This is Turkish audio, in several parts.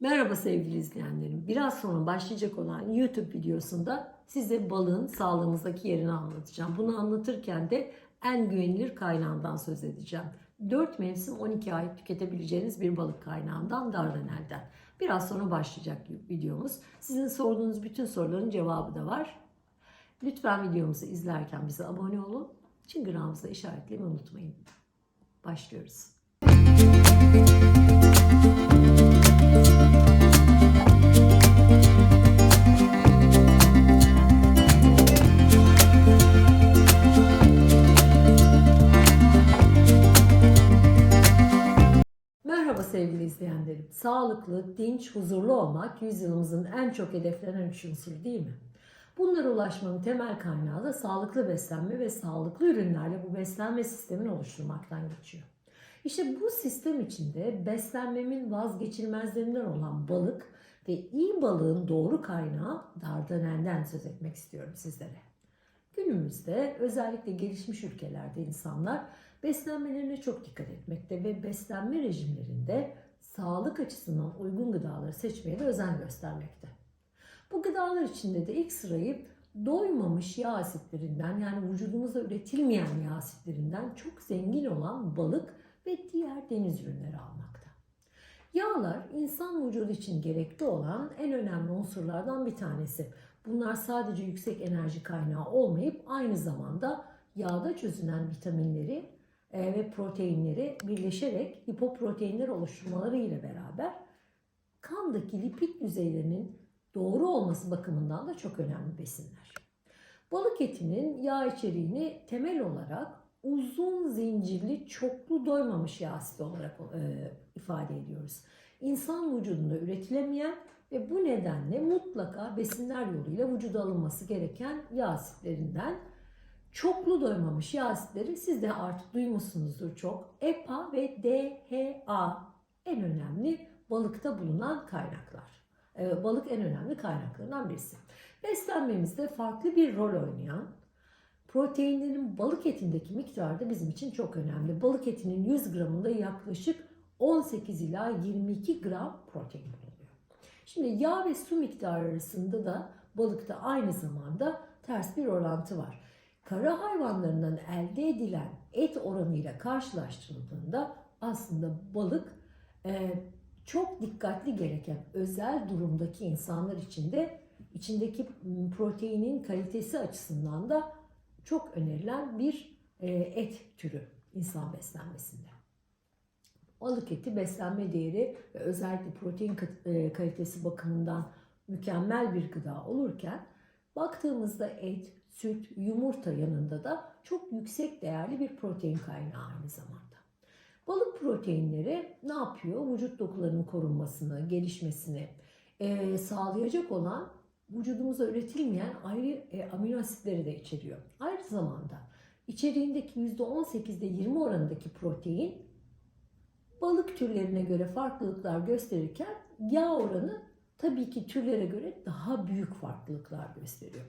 Merhaba sevgili izleyenlerim. Biraz sonra başlayacak olan YouTube videosunda size balığın sağlığımızdaki yerini anlatacağım. Bunu anlatırken de en güvenilir kaynağından söz edeceğim. 4 mevsim 12 ay tüketebileceğiniz bir balık kaynağından Dardanel'den. Biraz sonra başlayacak videomuz. Sizin sorduğunuz bütün soruların cevabı da var. Lütfen videomuzu izlerken bize abone olun. Çıngırağımızı işaretlemeyi unutmayın. Başlıyoruz. Sağlıklı, dinç, huzurlu olmak yüzyılımızın en çok hedeflenen üç unsuru değil mi? Bunlara ulaşmanın temel kaynağı da sağlıklı beslenme ve sağlıklı ürünlerle bu beslenme sistemini oluşturmaktan geçiyor. İşte bu sistem içinde beslenmemin vazgeçilmezlerinden olan balık ve iyi balığın doğru kaynağı Dardanel'den söz etmek istiyorum sizlere. Günümüzde özellikle gelişmiş ülkelerde insanlar beslenmelerine çok dikkat etmekte ve beslenme rejimlerinde sağlık açısından uygun gıdaları seçmeye de özen göstermekte. Bu gıdalar içinde de ilk sırayı doymamış yağ asitlerinden yani vücudumuzda üretilmeyen yağ asitlerinden çok zengin olan balık ve diğer deniz ürünleri almakta. Yağlar insan vücudu için gerekli olan en önemli unsurlardan bir tanesi. Bunlar sadece yüksek enerji kaynağı olmayıp aynı zamanda yağda çözünen vitaminleri ve proteinleri birleşerek lipoproteinler oluşturmaları ile beraber kandaki lipid düzeylerinin doğru olması bakımından da çok önemli besinler. Balık etinin yağ içeriğini temel olarak uzun zincirli çoklu doymamış yağ asidi olarak e, ifade ediyoruz. İnsan vücudunda üretilemeyen ve bu nedenle mutlaka besinler yoluyla vücuda alınması gereken yağ asitlerinden çoklu doymamış yağ asitleri siz de artık duymuşsunuzdur çok. EPA ve DHA en önemli balıkta bulunan kaynaklar. Ee, balık en önemli kaynaklarından birisi. Beslenmemizde farklı bir rol oynayan proteinlerin balık etindeki miktarı da bizim için çok önemli. Balık etinin 100 gramında yaklaşık 18 ila 22 gram protein bulunuyor. Şimdi yağ ve su miktarı arasında da balıkta aynı zamanda ters bir orantı var. Kara hayvanlarından elde edilen et oranıyla karşılaştırıldığında aslında balık e, çok dikkatli gereken özel durumdaki insanlar için de içindeki proteinin kalitesi açısından da çok önerilen bir e, et türü insan beslenmesinde. Balık eti beslenme değeri ve özellikle protein e, kalitesi bakımından mükemmel bir gıda olurken baktığımızda et, süt, yumurta yanında da çok yüksek değerli bir protein kaynağı aynı zamanda. Balık proteinleri ne yapıyor? Vücut dokularının korunmasını, gelişmesini e, sağlayacak olan vücudumuza üretilmeyen ayrı e, amino asitleri de içeriyor. Aynı zamanda içeriğindeki %18'de 20 oranındaki protein balık türlerine göre farklılıklar gösterirken yağ oranı tabii ki türlere göre daha büyük farklılıklar gösteriyor.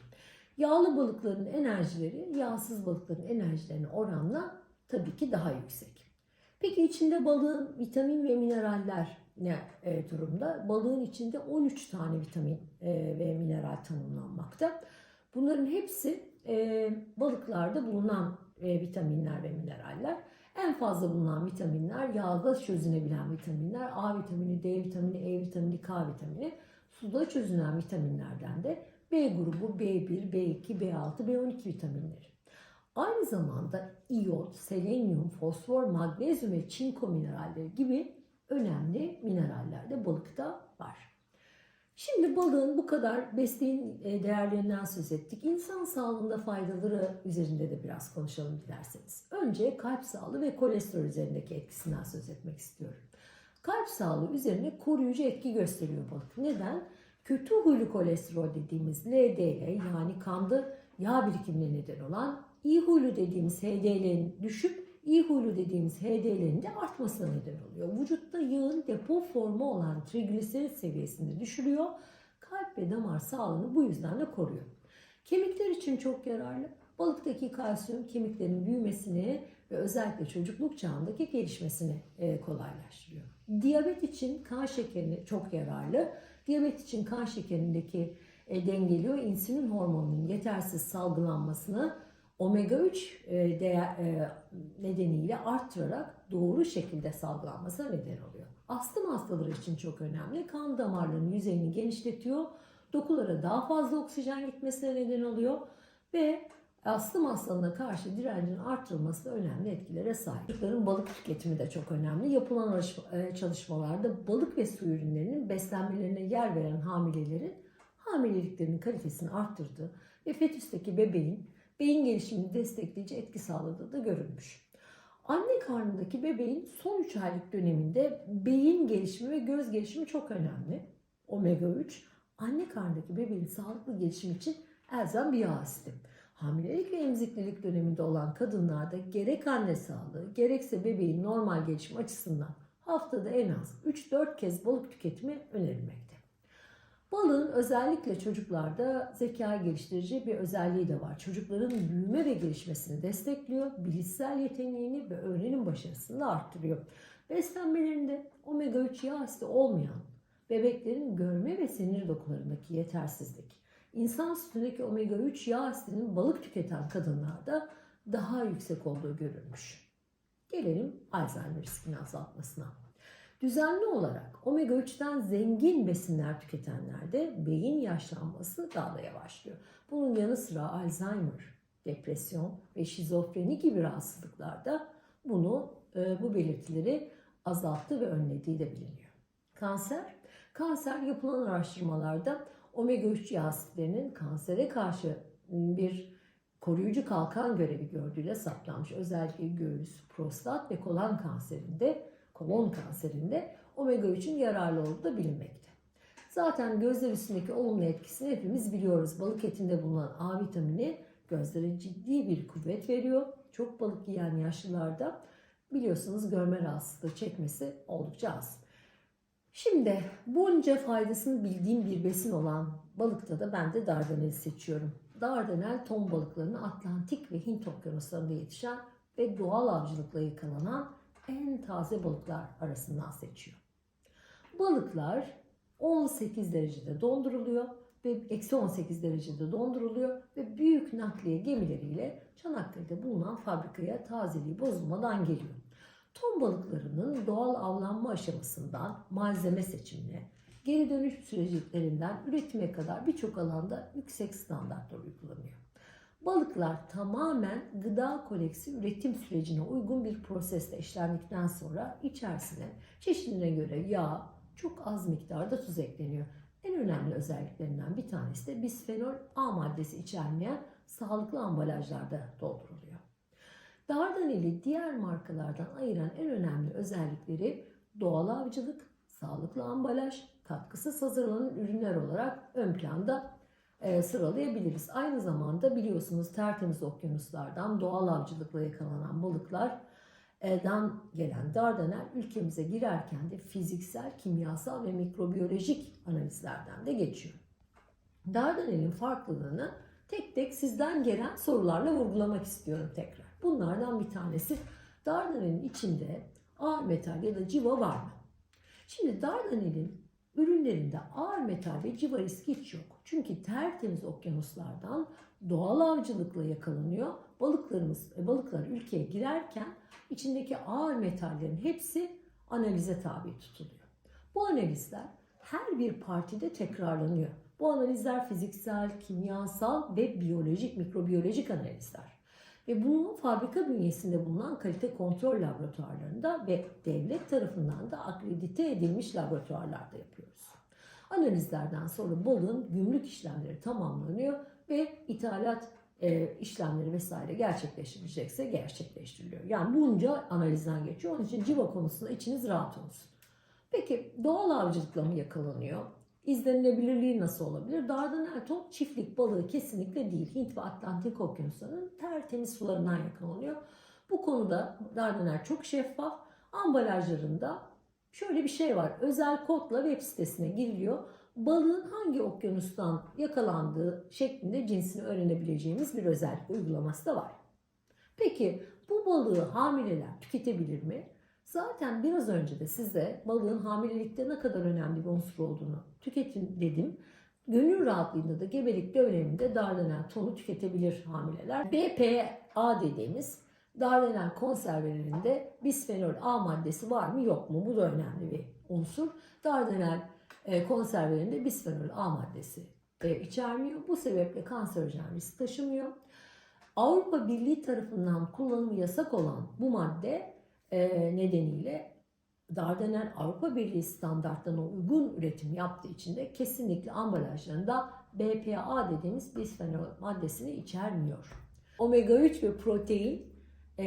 Yağlı balıkların enerjileri yağsız balıkların enerjilerine oranla tabii ki daha yüksek. Peki içinde balığın vitamin ve mineraller ne e, durumda? Balığın içinde 13 tane vitamin e, ve mineral tanımlanmakta. Bunların hepsi e, balıklarda bulunan vitaminler ve mineraller. En fazla bulunan vitaminler yağda çözünebilen vitaminler. A vitamini, D vitamini, E vitamini, K vitamini. Suda çözünen vitaminlerden de B grubu, B1, B2, B6, B12 vitaminleri. Aynı zamanda iyot, selenyum, fosfor, magnezyum ve çinko mineralleri gibi önemli mineraller de balıkta var. Şimdi balığın bu kadar besin değerlerinden söz ettik. İnsan sağlığında faydaları üzerinde de biraz konuşalım dilerseniz. Önce kalp sağlığı ve kolesterol üzerindeki etkisinden söz etmek istiyorum. Kalp sağlığı üzerine koruyucu etki gösteriyor balık. Neden? Kötü huylu kolesterol dediğimiz LDL yani kanda yağ birikimine neden olan iyi huylu dediğimiz HDL'nin düşüp iyi huylu dediğimiz HDL'nin de artmasına neden oluyor. Vücutta yağın depo formu olan trigliserit seviyesini düşürüyor. Kalp ve damar sağlığını bu yüzden de koruyor. Kemikler için çok yararlı. Balıktaki kalsiyum kemiklerin büyümesini ve özellikle çocukluk çağındaki gelişmesini kolaylaştırıyor. Diyabet için kan şekerini çok yararlı. Diyabet için kan şekerindeki e, dengeliyor. İnsülin hormonunun yetersiz salgılanmasını omega 3 e, e, nedeniyle arttırarak doğru şekilde salgılanmasına neden oluyor. Astım hastaları için çok önemli. Kan damarlarının yüzeyini genişletiyor. Dokulara daha fazla oksijen gitmesine neden oluyor ve astım hastalığına karşı direncin artırılması önemli etkilere sahip. Çocukların balık tüketimi de çok önemli. Yapılan e, çalışmalarda balık ve su ürünlerinin beslenmelerine yer veren hamilelerin hamileliklerinin kalitesini arttırdığı ve fetüsteki bebeğin beyin gelişimini destekleyici etki sağladığı da görülmüş. Anne karnındaki bebeğin son 3 aylık döneminde beyin gelişimi ve göz gelişimi çok önemli. Omega 3 anne karnındaki bebeğin sağlıklı gelişimi için elzem bir yağ asidi. Hamilelik ve emziklilik döneminde olan kadınlarda gerek anne sağlığı gerekse bebeğin normal gelişimi açısından haftada en az 3-4 kez balık tüketimi önerilmekte. Balığın özellikle çocuklarda zeka geliştirici bir özelliği de var. Çocukların büyüme ve gelişmesini destekliyor, bilişsel yeteneğini ve öğrenim başarısını da arttırıyor. Beslenmelerinde omega 3 yağ asidi olmayan bebeklerin görme ve sinir dokularındaki yetersizlik, insan sütündeki omega 3 yağ asidinin balık tüketen kadınlarda daha yüksek olduğu görülmüş. Gelelim Alzheimer riskini azaltmasına. Düzenli olarak omega 3'ten zengin besinler tüketenlerde beyin yaşlanması daha da yavaşlıyor. Bunun yanı sıra Alzheimer, depresyon ve şizofreni gibi rahatsızlıklarda bunu e, bu belirtileri azalttı ve önlediği de biliniyor. Kanser, kanser yapılan araştırmalarda omega 3 yağ asitlerinin kansere karşı bir koruyucu kalkan görevi gördüğüyle saptanmış. Özellikle göğüs, prostat ve kolon kanserinde kolon kanserinde omega 3'ün yararlı olduğu da bilinmekte. Zaten gözler üstündeki olumlu etkisini hepimiz biliyoruz. Balık etinde bulunan A vitamini gözlere ciddi bir kuvvet veriyor. Çok balık yiyen yaşlılarda biliyorsunuz görme rahatsızlığı çekmesi oldukça az. Şimdi bunca faydasını bildiğim bir besin olan balıkta da ben de dardaneli seçiyorum. Dardanel ton balıklarını Atlantik ve Hint okyanuslarında yetişen ve doğal avcılıkla yakalanan en taze balıklar arasından seçiyor. Balıklar 18 derecede donduruluyor ve eksi 18 derecede donduruluyor ve büyük nakliye gemileriyle Çanakkale'de bulunan fabrikaya tazeliği bozulmadan geliyor. Ton balıklarının doğal avlanma aşamasından malzeme seçimine, geri dönüş süreçlerinden üretime kadar birçok alanda yüksek standartlar uygulanıyor. Balıklar tamamen gıda koleksi üretim sürecine uygun bir prosesle işlendikten sonra içerisine çeşidine göre yağ, çok az miktarda tuz ekleniyor. En önemli özelliklerinden bir tanesi de bisfenol A maddesi içermeyen sağlıklı ambalajlarda dolduruluyor. Dardanel'i diğer markalardan ayıran en önemli özellikleri doğal avcılık, sağlıklı ambalaj, katkısız hazırlanan ürünler olarak ön planda e, sıralayabiliriz. Aynı zamanda biliyorsunuz tertemiz okyanuslardan doğal avcılıkla yakalanan balıklardan gelen Dardanel ülkemize girerken de fiziksel, kimyasal ve mikrobiyolojik analizlerden de geçiyor. Dardanel'in farklılığını tek tek sizden gelen sorularla vurgulamak istiyorum tekrar. Bunlardan bir tanesi Dardanel'in içinde ağır metal ya da civa var mı? Şimdi Dardanel'in ürünlerinde ağır metal ve civa riski hiç yok. Çünkü tertemiz okyanuslardan doğal avcılıkla yakalanıyor. Balıklarımız, e, balıklar ülkeye girerken içindeki ağır metallerin hepsi analize tabi tutuluyor. Bu analizler her bir partide tekrarlanıyor. Bu analizler fiziksel, kimyasal ve biyolojik, mikrobiyolojik analizler. Ve bunu fabrika bünyesinde bulunan kalite kontrol laboratuvarlarında ve devlet tarafından da akredite edilmiş laboratuvarlarda yapıyoruz. Analizlerden sonra balığın gümrük işlemleri tamamlanıyor ve ithalat e, işlemleri vesaire gerçekleştirilecekse gerçekleştiriliyor. Yani bunca analizden geçiyor. Onun için civa konusunda içiniz rahat olsun. Peki doğal avcılıkla mı yakalanıyor? İzlenilebilirliği nasıl olabilir? Dardanel top çiftlik balığı kesinlikle değil. Hint ve Atlantik okyanuslarının tertemiz sularından yakalanıyor. Bu konuda Dardanel çok şeffaf. Ambalajlarında şöyle bir şey var. Özel kodla web sitesine giriliyor. Balığın hangi okyanustan yakalandığı şeklinde cinsini öğrenebileceğimiz bir özellik uygulaması da var. Peki bu balığı hamileler tüketebilir mi? Zaten biraz önce de size balığın hamilelikte ne kadar önemli bir unsur olduğunu tüketin dedim. Gönül rahatlığında da gebelik döneminde dardanel tonu tüketebilir hamileler. BPA dediğimiz dardanel konservelerinde bisfenol A maddesi var mı yok mu? Bu da önemli bir unsur. Dardanel konservelerinde bisfenol A maddesi e, içermiyor. Bu sebeple kanserojen risk taşımıyor. Avrupa Birliği tarafından kullanımı yasak olan bu madde nedeniyle Dardanel Avrupa Birliği standartlarına uygun üretim yaptığı için de kesinlikle ambalajlarında BPA dediğimiz bisfenol maddesini içermiyor. Omega 3 ve protein e,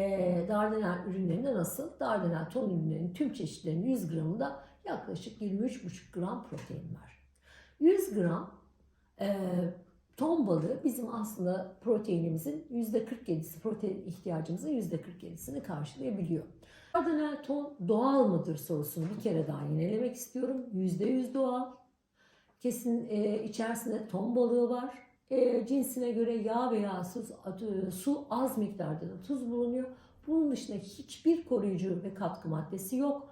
Dardanel ürünlerinde nasıl? Dardanel ton ürünlerinin tüm çeşitlerinin 100 gramında yaklaşık 23,5 gram protein var. 100 gram e, ton balığı bizim aslında proteinimizin %47'si, protein ihtiyacımızın %47'sini karşılayabiliyor. Dardanel ton doğal mıdır sorusunu bir kere daha yinelemek istiyorum. %100 doğal. Kesin e, içerisinde ton balığı var. E, cinsine göre yağ veya su, su az miktarda da tuz bulunuyor. Bunun dışında hiçbir koruyucu ve katkı maddesi yok.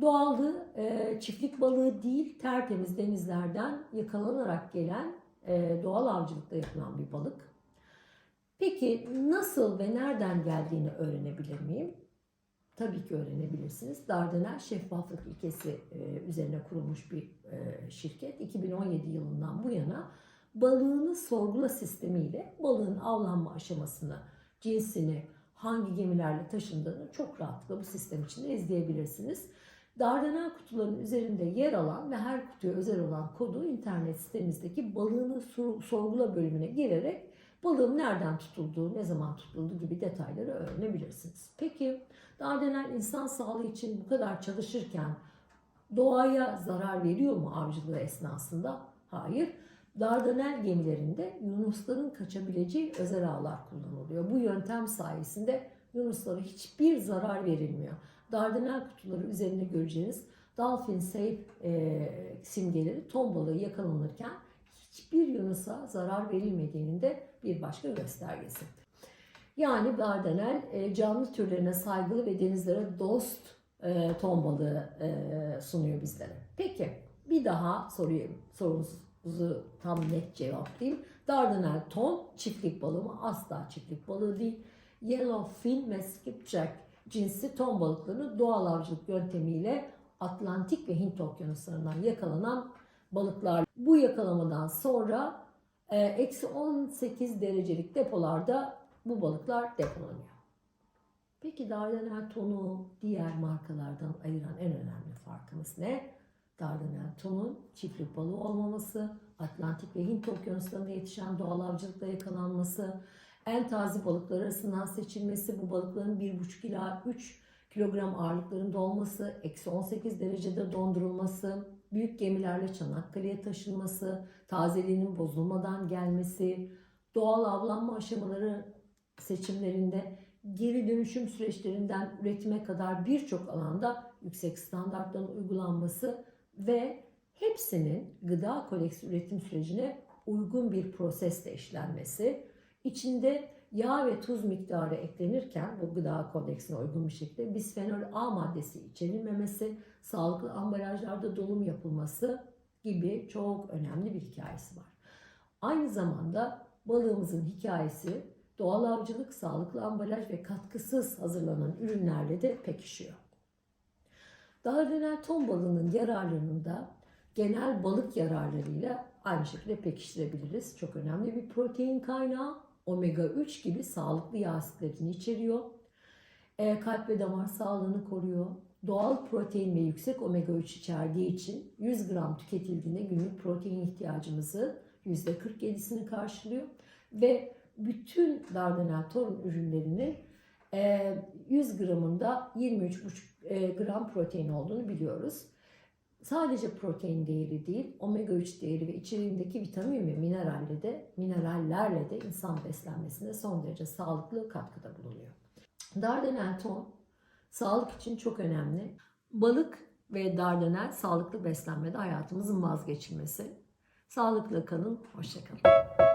Doğallığı e, çiftlik balığı değil, tertemiz denizlerden yakalanarak gelen e, doğal avcılıkta yapılan bir balık. Peki nasıl ve nereden geldiğini öğrenebilir miyim? Tabii ki öğrenebilirsiniz. Dardanel şeffaflık ilkesi e, üzerine kurulmuş bir e, şirket. 2017 yılından bu yana balığını sorgula sistemiyle balığın avlanma aşamasını, cinsini, hangi gemilerle taşındığını çok rahatlıkla bu sistem içinde izleyebilirsiniz. Dardanel kutuların üzerinde yer alan ve her kutuya özel olan kodu internet sitemizdeki balığını sorgula bölümüne girerek balığın nereden tutulduğu, ne zaman tutulduğu gibi detayları öğrenebilirsiniz. Peki Dardanel insan sağlığı için bu kadar çalışırken doğaya zarar veriyor mu avcılığı esnasında? Hayır. Dardanel gemilerinde yunusların kaçabileceği özel ağlar kullanılıyor. Bu yöntem sayesinde yunuslara hiçbir zarar verilmiyor. Dardanel kutuları üzerinde göreceğiniz Dolphin Safe e, simgeleri ton balığı yakalanırken hiçbir yunusa zarar verilmediğinin de bir başka göstergesi. Yani Dardanel e, canlı türlerine saygılı ve denizlere dost e, ton balığı e, sunuyor bizlere. Peki bir daha soruyu, sorunuzu tam net cevaplayayım. Dardanel ton çiftlik balığı mı? Asla çiftlik balığı değil. Yellowfin ve Skipjack cinsi ton balıklarını doğal avcılık yöntemiyle Atlantik ve Hint okyanuslarından yakalanan balıklar. Bu yakalamadan sonra e, eksi 18 derecelik depolarda bu balıklar depolanıyor. Peki Dardanel tonu diğer markalardan ayıran en önemli farkımız ne? Dardanel tonun çiftlik balığı olmaması, Atlantik ve Hint okyanuslarında yetişen doğal avcılıkla yakalanması, en taze balıklar arasından seçilmesi, bu balıkların 1,5 ila 3 kilogram ağırlıklarında olması, eksi 18 derecede dondurulması, büyük gemilerle Çanakkale'ye taşınması, tazeliğinin bozulmadan gelmesi, doğal avlanma aşamaları seçimlerinde geri dönüşüm süreçlerinden üretime kadar birçok alanda yüksek standartların uygulanması ve hepsinin gıda koleksi üretim sürecine uygun bir prosesle işlenmesi, içinde yağ ve tuz miktarı eklenirken bu gıda kodeksine uygun bir şekilde bisfenol A maddesi içerilmemesi, sağlıklı ambalajlarda dolum yapılması gibi çok önemli bir hikayesi var. Aynı zamanda balığımızın hikayesi doğal avcılık, sağlıklı ambalaj ve katkısız hazırlanan ürünlerle de pekişiyor. Dardanel ton balığının yararlarını da genel balık yararlarıyla aynı şekilde pekiştirebiliriz. Çok önemli bir protein kaynağı. Omega 3 gibi sağlıklı yağ asitlerini içeriyor. E, kalp ve damar sağlığını koruyor. Doğal protein ve yüksek omega 3 içerdiği için 100 gram tüketildiğinde günlük protein ihtiyacımızı %47'sini karşılıyor. Ve bütün Dardanel ton ürünlerinin 100 gramında 23,5 gram protein olduğunu biliyoruz. Sadece protein değeri değil, omega 3 değeri ve içeriğindeki vitamin ve mineralle de, minerallerle de insan beslenmesine son derece sağlıklı katkıda bulunuyor. Dardanel ton sağlık için çok önemli. Balık ve dardanel sağlıklı beslenmede hayatımızın vazgeçilmesi. Sağlıklı kalın, hoşçakalın.